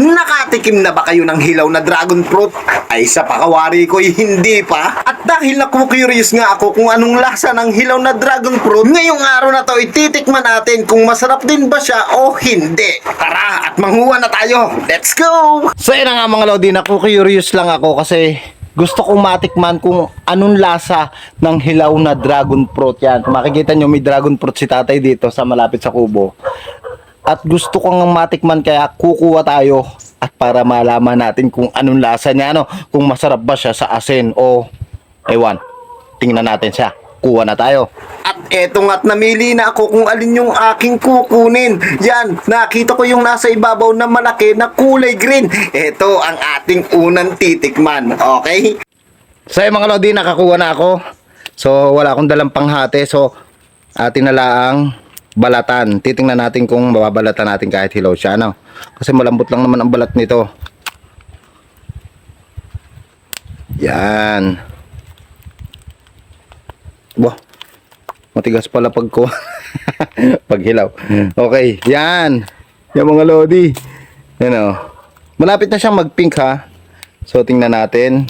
Nakatikim na ba kayo ng hilaw na dragon fruit? Ay sa pakawari ko'y hindi pa. At dahil naku-curious nga ako kung anong lasa ng hilaw na dragon fruit, ngayong araw na to ititikman natin kung masarap din ba siya o hindi. Tara at manghuwa na tayo. Let's go! So yun nga mga Lodi, naku-curious lang ako kasi gusto kong matikman kung anong lasa ng hilaw na dragon fruit yan. Makikita nyo may dragon fruit si tatay dito sa malapit sa kubo. At gusto kong matikman kaya kukuha tayo at para malaman natin kung anong lasa niya, ano, kung masarap ba siya sa asin o ewan. Tingnan natin siya. Kuha na tayo. At eto nga't namili na ako kung alin yung aking kukunin. Yan, nakita ko yung nasa ibabaw na malaki na kulay green. Ito ang ating unang titikman, okay? So yung mga Lodi, nakakuha na ako. So wala akong dalang panghati. So atin na lang balatan. Titingnan natin kung mababalatan natin kahit hilaw siya. Ano? Kasi malambot lang naman ang balat nito. Yan. Wah. Matigas pala pag ko. pag hilaw. Okay. Yan. Yan mga Lodi. Yan o. Malapit na siyang mag-pink ha. So tingnan natin.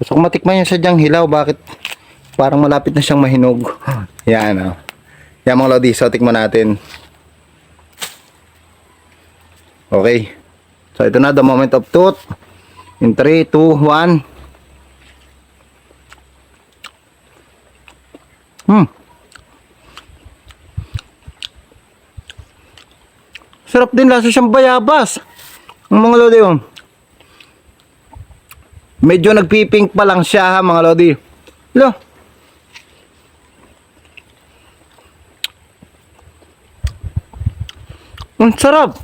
Gusto ko matikman yung sadyang hilaw. Bakit parang malapit na siyang mahinog? Yan, oh. Yan mga Lodi. So, tikman natin. Okay. So, ito na. The moment of truth. In 3, 2, 1. Hmm. Sarap din lasa siyang bayabas. Ang mga Lodi, oh. Medyo nagpipink pa lang siya ha mga lodi. Lo. Ang sarap.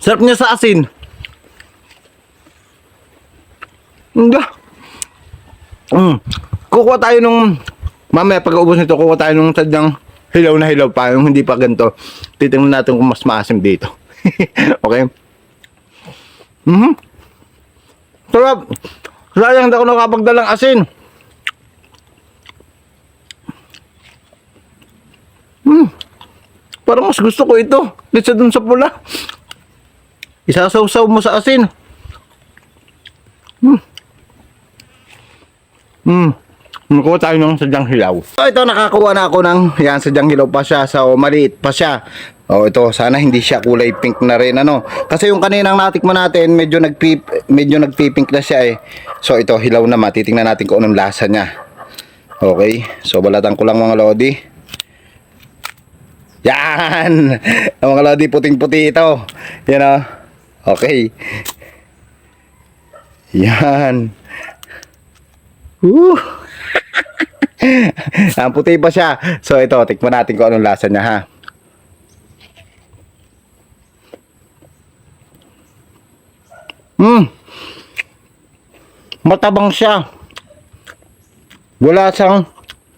Sarap niya sa asin. Hindi. Mm. Kukuha tayo nung mamaya pag ubos nito, kukuha tayo nung sadyang hilaw na hilaw pa, yung hindi pa ganito. Titingnan natin kung mas maasim dito. okay? Mhm. Sarap. Sayang ako nakapagdalang asin. Hmm. Parang mas gusto ko ito. Kaysa dun sa pula. Isasawsaw mo sa asin. Hmm. Hmm. Nakuha tayo ng sadyang hilaw. So ito nakakuha na ako ng yan sadyang hilaw pa siya. So maliit pa siya. Oh, ito sana hindi siya kulay pink na rin ano. Kasi yung kaninang natikman natin medyo nagpi medyo nagpi-pink na siya eh. So ito hilaw na matitingnan natin kung anong lasa niya. Okay. So balatan ko lang mga lodi. Yan. Ang mga lodi puting-puti ito. Yan oh. Okay. Yan. Woo. Ang puti pa siya. So ito, tikman natin kung anong lasa niya ha. Hmm. Matabang siya. Wala siyang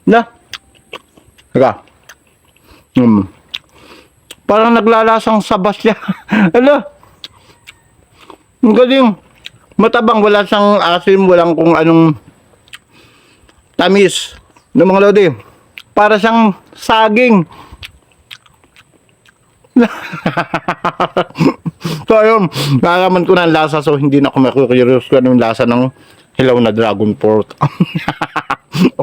na. Teka. Hmm. Parang naglalasang sabas siya. Ala. Ang galing. Matabang, wala siyang asim, walang kung anong tamis ng mga lodi. Para siyang saging. so ayun, nalaman ko na ang lasa so hindi na ako makukurious kung anong lasa ng hilaw na dragon pork.